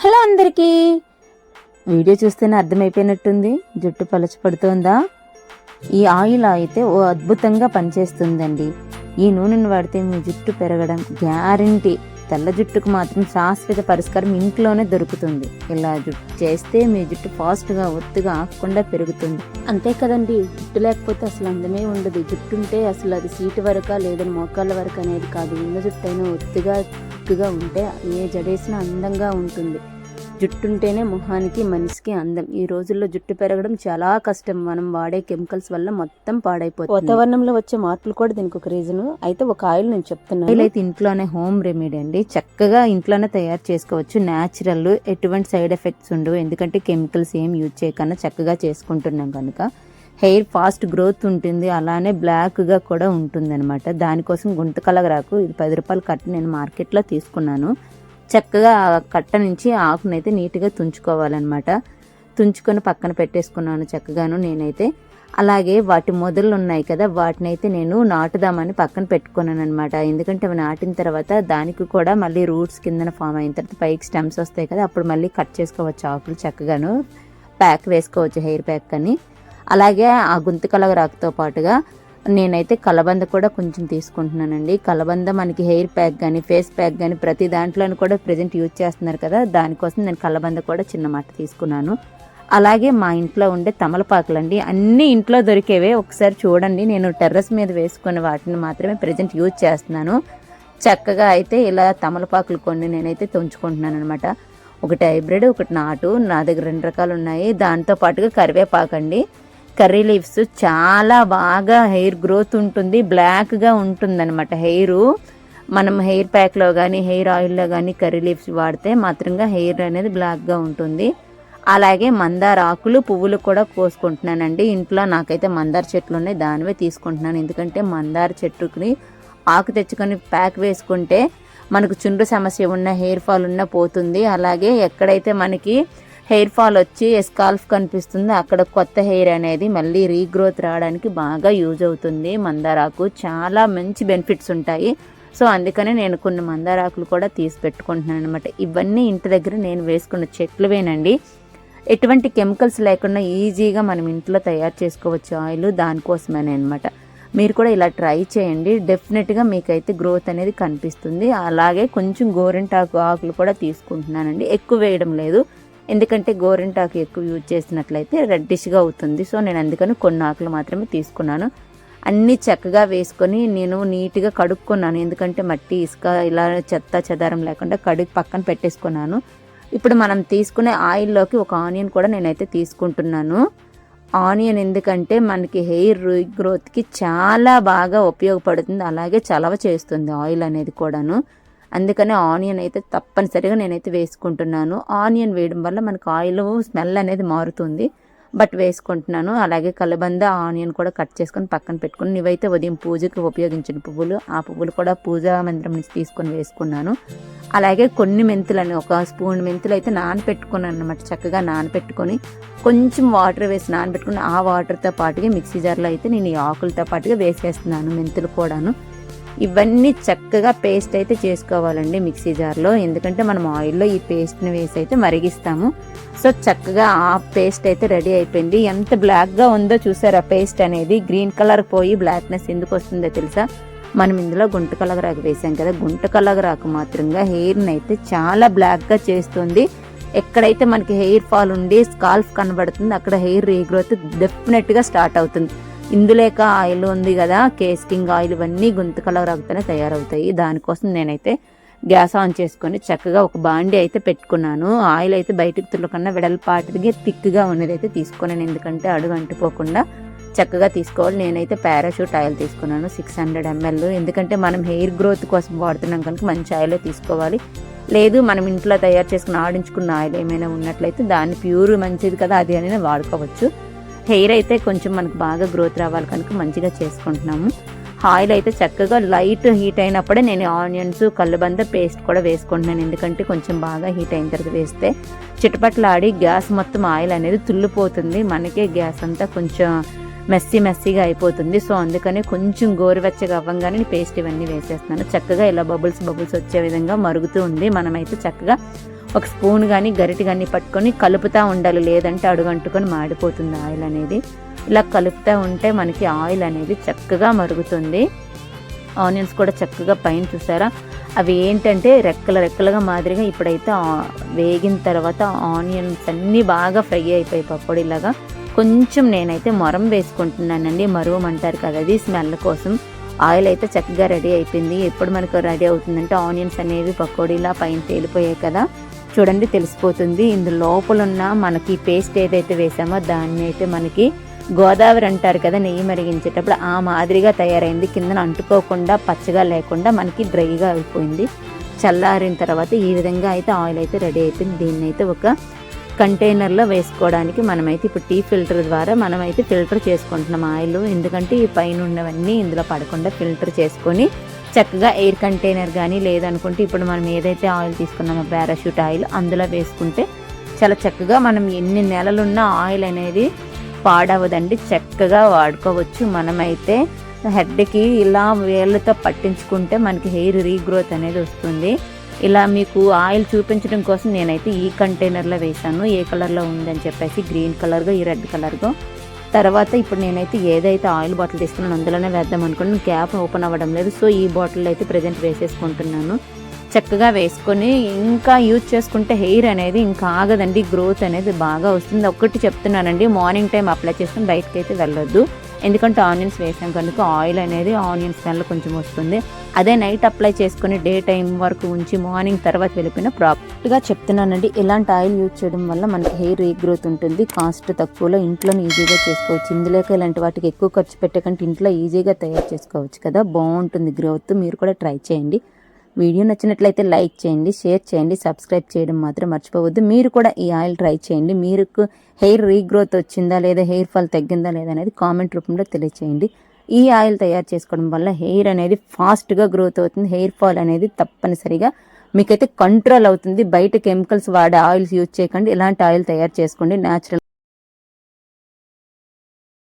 Hello అందరికీ. Video చూస్తేనే అర్థమైపోయినట్టుంది. జుట్టు పలచపడుతోందా? ఈ ఆయిల్ అయితే ఓ అద్భుతంగా పనిచేస్తుందండి. ఈ నూనెను వాడితే మీ జుట్టు పెరగడం గ్యారంటీ. తెల్ల జుట్టుకు మాత్రం శాశ్వత పరిష్కారం ఇంట్లోనే దొరుకుతుంది. ఇలా జుట్టు చేస్తే మీ జుట్టు ఫాస్ట్గా ఒత్తుగా ఆగకుండా పెరుగుతుంది. అంతే కదండి. జుట్టు లేకపోతే అసలు అందమే ఉండదు. జుట్టు ఉంటే అసలు అది సీటు వరక లేదని మోకాళ్ళ వరకు అనేది కాదు. ఉన్న జుట్టు అయినా ఒత్తుగా థిక్గా ఉంటే ఏ జడేసినా అందంగా ఉంటుంది. జుట్టు ఉంటేనే మొహానికి మనిషికి అందం. ఈ రోజుల్లో జుట్టు పెరగడం చాలా కష్టం. మనం వాడే కెమికల్స్ వల్ల మొత్తం పాడైపోతుంది. వాతావరణంలో వచ్చే మార్పులు కూడా దీనికి ఒక రీజన్. అయితే ఒక ఆయిల్ నేను చెప్తున్నాను. ఆయిల్ అయితే ఇంట్లోనే హోమ్ రెమెడీ అండి. చక్కగా ఇంట్లోనే తయారు చేసుకోవచ్చు. న్యాచురల్ ఎటువంటి సైడ్ ఎఫెక్ట్స్ ఉండవు. ఎందుకంటే కెమికల్స్ ఏం యూజ్ చేయకుండా చక్కగా చేసుకుంటున్నాం కనుక. హెయిర్ ఫాస్ట్ గ్రోత్ ఉంటుంది అలానే బ్లాక్గా కూడా ఉంటుంది అనమాట దానికోసం గుంట కలగరాకు ఇది పది రూపాయలు కట్ట నేను మార్కెట్లో తీసుకున్నాను. చక్కగా కట్ట నుంచి ఆకునైతే నీట్గా తుంచుకోవాలన్నమాట. తుంచుకొని పక్కన పెట్టేసుకున్నాను చక్కగాను నేనైతే. అలాగే వాటి మొదలు ఉన్నాయి కదా వాటినైతే నేను నాటుదామని పక్కన పెట్టుకున్నాను అనమాట ఎందుకంటే అవి నాటిన తర్వాత దానికి కూడా మళ్ళీ రూట్స్ కిందన ఫామ్ అయిన తర్వాత పైకి స్టెమ్స్ వస్తాయి కదా అప్పుడు మళ్ళీ కట్ చేసుకోవచ్చు ఆకులు చక్కగాను. ప్యాక్ వేసుకోవచ్చు హెయిర్ ప్యాక్ అని. అలాగే ఆ గుంతకల రాకుతో పాటుగా నేనైతే కలబంద కూడా కొంచెం తీసుకుంటున్నానండి. కలబంద మనకి హెయిర్ ప్యాక్ కానీ ఫేస్ ప్యాక్ కానీ ప్రతి దాంట్లోనూ కూడా ప్రజెంట్ యూజ్ చేస్తున్నారు కదా దానికోసం నేను కలబంద కూడా చిన్న మాట తీసుకున్నాను. అలాగే మా ఇంట్లో ఉండే తమలపాకులండి అన్ని ఇంట్లో దొరికేవే. ఒకసారి చూడండి నేను టెర్రస్ మీద వేసుకునే వాటిని మాత్రమే ప్రజెంట్ యూజ్ చేస్తున్నాను. చక్కగా అయితే ఇలా తమలపాకులు కొన్ని నేనైతే తుంచుకుంటున్నాను అనమాట ఒకటి హైబ్రిడ్ ఒకటి నాటు నా దగ్గర రెండు రకాలు ఉన్నాయి. దాంతో పాటుగా కరివేపాకు అండి కర్రీ లీవ్స్ చాలా బాగా హెయిర్ గ్రోత్ ఉంటుంది బ్లాక్గా ఉంటుందన్నమాట హెయిర్. మనం హెయిర్ ప్యాక్లో కానీ హెయిర్ ఆయిల్లో కానీ కర్రీ లీవ్స్ వాడితే మాత్రంగా హెయిర్ అనేది బ్లాక్గా ఉంటుంది. అలాగే మందార ఆకులు పువ్వులు కూడా కోసుకుంటున్నానండి. ఇంట్లో నాకైతే మందార చెట్లు ఉన్నాయి దానివే తీసుకుంటున్నాను. ఎందుకంటే మందార చెట్టుకి ఆకు తెచ్చుకొని ప్యాక్ వేసుకుంటే మనకు చుండ్రు సమస్య ఉన్న హెయిర్ ఫాల్ ఉన్న పోతుంది. అలాగే ఎక్కడైతే మనకి హెయిర్ ఫాల్ వచ్చి స్కాల్ఫ్ కనిపిస్తుంది. అక్కడ కొత్త హెయిర్ అనేది మళ్ళీ రీగ్రోత్ రావడానికి బాగా యూజ్ అవుతుంది. మందారాకు చాలా మంచి బెనిఫిట్స్ ఉంటాయి. సో అందుకనే నేను కొన్ని మందారాకులు కూడా తీసి పెట్టుకుంటున్నాను అనమాట ఇవన్నీ ఇంటి దగ్గర నేను వేసుకున్న చెట్లువేనండి. ఎటువంటి కెమికల్స్ లేకుండా ఈజీగా మనం ఇంట్లో తయారు చేసుకోవచ్చు ఆయిల్ దానికోసమేనే అనమాట మీరు కూడా ఇలా ట్రై చేయండి. డెఫినెట్గా మీకైతే గ్రోత్ అనేది కనిపిస్తుంది. అలాగే కొంచెం గోరింటాకు ఆకులు కూడా తీసుకుంటున్నానండి. ఎక్కువ వేయడం లేదు. ఎందుకంటే గోరింటాకు ఎక్కువ యూజ్ చేసినట్లయితే రెడ్డిష్గా అవుతుంది. సో నేను అందుకని కొన్ని ఆకులు మాత్రమే తీసుకున్నాను. అన్నీ చక్కగా వేసుకొని నేను నీట్గా కడుక్కున్నాను. ఎందుకంటే మట్టి ఇసుక ఇలా చెత్త చెదారం లేకుండా కడుగు పక్కన పెట్టేసుకున్నాను. ఇప్పుడు మనం తీసుకునే ఆయిల్లోకి ఒక ఆనియన్ కూడా నేనైతే తీసుకుంటున్నాను. ఆనియన్ ఎందుకంటే మనకి హెయిర్ గ్రోత్కి చాలా బాగా ఉపయోగపడుతుంది. అలాగే చలవ చేస్తుంది ఆయిల్ అనేది కూడాను. అందుకని ఆనియన్ అయితే తప్పనిసరిగా నేనైతే వేసుకుంటున్నాను. ఆనియన్ వేయడం వల్ల మనకు ఆయిల్ స్మెల్ అనేది మారుతుంది. బట్ వేసుకుంటున్నాను. అలాగే కలబంద ఆనియన్ కూడా కట్ చేసుకొని పక్కన పెట్టుకుని ఇవైతే ఉదయం పూజకి ఉపయోగించిన పువ్వులు. ఆ పువ్వులు కూడా పూజా మందిరం నుంచి తీసుకొని వేసుకున్నాను. అలాగే కొన్ని మెంతులని ఒక స్పూన్ మెంతులు అయితే నానపెట్టుకున్నాను అనమాట చక్కగా నానపెట్టుకొని కొంచెం వాటర్ వేసి నానబెట్టుకుని ఆ వాటర్తో పాటుగా మిక్సీ జార్లో అయితే నేను ఈ ఆకులతో పాటుగా వేసేస్తున్నాను మెంతులు కూడాను. ఇవన్నీ చక్కగా పేస్ట్ అయితే చేసుకోవాలండి మిక్సీ జార్లో. ఎందుకంటే మనం ఆయిల్లో ఈ పేస్ట్ని వేసి అయితే మరిగిస్తాము. సో చక్కగా ఆ పేస్ట్ అయితే రెడీ అయిపోయింది. ఎంత బ్లాక్గా ఉందో చూసారా? పేస్ట్ అనేది గ్రీన్ కలర్ పోయి బ్లాక్నెస్ ఎందుకు వస్తుందో తెలుసా? మనం ఇందులో గుంట కలగరాకు వేసాం కదా. గుంట కలగరాకు మాత్రంగా హెయిర్ని అయితే చాలా బ్లాక్గా చేస్తుంది. ఎక్కడైతే మనకి హెయిర్ ఫాల్ ఉండి స్కాల్ఫ్ కనబడుతుంది అక్కడ హెయిర్ రీగ్రోత్ డెఫినెట్గా స్టార్ట్ అవుతుంది. ఇందులేక ఆయిల్ ఉంది కదా కేస్కింగ్ ఆయిల్ ఇవన్నీ గుంత కలరాకుతోనే తయారవుతాయి. దానికోసం నేనైతే గ్యాస్ ఆన్ చేసుకొని చక్కగా ఒక బాండి అయితే పెట్టుకున్నాను. ఆయిల్ అయితే బయటకు తుల్లకన్నా వెడల్పాటిగా థిక్గా ఉన్నది అయితే తీసుకున్నాను ఎందుకంటే అడుగు అంటుకోకుండా చక్కగా తీసుకోవాలి. నేనైతే పారాషూట్ ఆయిల్ తీసుకున్నాను సిక్స్ హండ్రెడ్ ఎంఎల్. ఎందుకంటే మనం హెయిర్ గ్రోత్ కోసం వాడుతున్నాం కనుక మంచి ఆయిల్ తీసుకోవాలి. లేదు మనం ఇంట్లో తయారు చేసుకుని ఆడించుకున్న ఆయిల్ ఏమైనా ఉన్నట్లయితే దాన్ని ప్యూర్ మంచిది కదా అది అనేది వాడుకోవచ్చు. హెయిర్ అయితే కొంచెం మనకు బాగా గ్రోత్ రావాలి కనుక మంచిగా చేసుకుంటున్నాము. ఆయిల్ అయితే చక్కగా లైట్ హీట్ అయినప్పుడే నేను ఆనియన్స్ కళ్ళబంద పేస్ట్ కూడా వేసుకుంటున్నాను. ఎందుకంటే కొంచెం బాగా హీట్ అయిన తర్వాత వేస్తే చిటపట్లాడి గ్యాస్ మొత్తం ఆయిల్ అనేది తుల్లిపోతుంది. మనకే గ్యాస్ అంతా కొంచెం మెస్సీ మెస్సీగా అయిపోతుంది. సో అందుకని కొంచెం గోరువెచ్చగా అవ్వంగానే పేస్ట్ ఇవన్నీ వేసేస్తున్నాను. చక్కగా ఇలా బబుల్స్ బబుల్స్ వచ్చే విధంగా మరుగుతూ ఉంది. మనమైతే చక్కగా ఒక స్పూన్ కానీ గరిటె కానీ పట్టుకొని కలుపుతూ ఉండాలి. లేదంటే అడుగంటుకొని మాడిపోతుంది ఆయిల్ అనేది. ఇలా కలుపుతూ ఉంటే మనకి ఆయిల్ అనేది చక్కగా మరుగుతుంది. ఆనియన్స్ కూడా చక్కగా పైన చూసారా? అవి ఏంటంటే రెక్కల రెక్కలుగా మాదిరిగా ఇప్పుడైతే వేగిన తర్వాత ఆనియన్స్ అన్నీ బాగా ఫ్రై అయిపోయి పకోడీలాగా. కొంచెం నేనైతే మొరం వేసుకుంటున్నానండి. మరువమంటారు కదా అది స్మెల్ కోసం. ఆయిల్ అయితే చక్కగా రెడీ అయిపోయింది. ఎప్పుడు మనకు రెడీ అవుతుందంటే ఆనియన్స్ అనేవి పకోడీలా పైన తేలిపోయాయి కదా. చూడండి తెలిసిపోతుంది. ఇందు లోపల ఉన్న మనకి పేస్ట్ ఏదైతే వేసామో దాన్ని అయితే మనకి గోదావరి అంటారు కదా నెయ్యి మరిగించేటప్పుడు ఆ మాదిరిగా తయారైంది. కిందన అంటుకోకుండా పచ్చగా లేకుండా మనకి డ్రైగా అయిపోయింది. చల్లారిన తర్వాత ఈ విధంగా అయితే ఆయిల్ అయితే రెడీ అయిపోయింది. దీన్ని అయితే ఒక కంటైనర్లో వేసుకోవడానికి మనమైతే ఇప్పుడు టీ ఫిల్టర్ ద్వారా మనమైతే ఫిల్టర్ చేసుకుంటున్నాం ఆయిల్. ఎందుకంటే ఈ పైన ఉన్నవన్నీ ఇందులో పడకుండా ఫిల్టర్ చేసుకొని చక్కగా ఎయిర్ కంటైనర్ కానీ లేదనుకుంటే ఇప్పుడు మనం ఏదైతే ఆయిల్ తీసుకున్నామో పారాషూట్ ఆయిల్ అందులో వేసుకుంటే చాలా చక్కగా మనం ఎన్ని నెలలున్న ఆయిల్ అనేది పాడవదండి. చక్కగా వాడుకోవచ్చు. మనమైతే హెడ్కి ఇలా వేళ్ళతో పట్టించుకుంటే మనకి హెయిర్ రీగ్రోత్ అనేది వస్తుంది. ఇలా మీకు ఆయిల్ చూపించడం కోసం నేనైతే ఈ కంటైనర్లో వేసాను ఏ కలర్లో ఉందని చెప్పేసి గ్రీన్ కలర్గా ఈ రెడ్ కలర్గా తర్వాత ఇప్పుడు నేనైతే ఏదైతే ఆయిల్ బాటిల్ తీసుకున్నాను అందులోనే వేద్దాం అనుకున్నాను. క్యాప్ ఓపెన్ అవ్వడం లేదు. సో ఈ బాటిల్ అయితే ప్రజెంట్ వేసేసుకుంటున్నాను. చక్కగా వేసుకొని ఇంకా యూజ్ చేసుకుంటే హెయిర్ అనేది ఇంకా ఆగదండి. గ్రోత్ అనేది బాగా వస్తుంది. ఒక్కటి చెప్తున్నానండి. మార్నింగ్ టైం అప్లై చేసుకుని బయటకు అయితే వెళ్ళొద్దు. ఎందుకంటే ఆనియన్స్ వేసాం కనుక ఆయిల్ అనేది ఆనియన్ స్మెల్ కొంచెం వస్తుంది. అదే నైట్ అప్లై చేసుకుని డే టైం వరకు ఉంచి మార్నింగ్ తర్వాత వెళ్ళిపోయిన ప్రాపర్గా చెప్తున్నానండి ఇలాంటి ఆయిల్ యూజ్ చేయడం వల్ల మనకి హెయిర్ రీగ్రోత్ ఉంటుంది. కాస్ట్ తక్కువలో ఇంట్లోనే ఈజీగా చేసుకోవచ్చు. ఇందులోకి ఇలాంటి వాటికి ఎక్కువ ఖర్చు పెట్టే కంటే ఇంట్లో ఈజీగా తయారు చేసుకోవచ్చు కదా. బాగుంటుంది గ్రోత్. మీరు కూడా ట్రై చేయండి. వీడియో నచ్చినట్లయితే లైక్ చేయండి షేర్ చేయండి సబ్స్క్రైబ్ చేయడం మాత్రం మర్చిపోవద్దు. మీరు కూడా ఈ ఆయిల్ ట్రై చేయండి. మీరు హెయిర్ రీగ్రోత్ వచ్చిందా లేదా హెయిర్ ఫాల్ తగ్గిందా లేదా అనేది కామెంట్ రూపంలో తెలియచేయండి. ఈ ఆయిల్ తయారు చేసుకోవడం వల్ల హెయిర్ అనేది ఫాస్ట్గా గ్రోత్ అవుతుంది. హెయిర్ ఫాల్ అనేది తప్పనిసరిగా మీకైతే కంట్రోల్ అవుతుంది. బయట కెమికల్స్ వాడే ఆయిల్స్ యూజ్ చేయకండి. ఇలాంటి ఆయిల్ తయారు చేసుకోండి. న్యాచురల్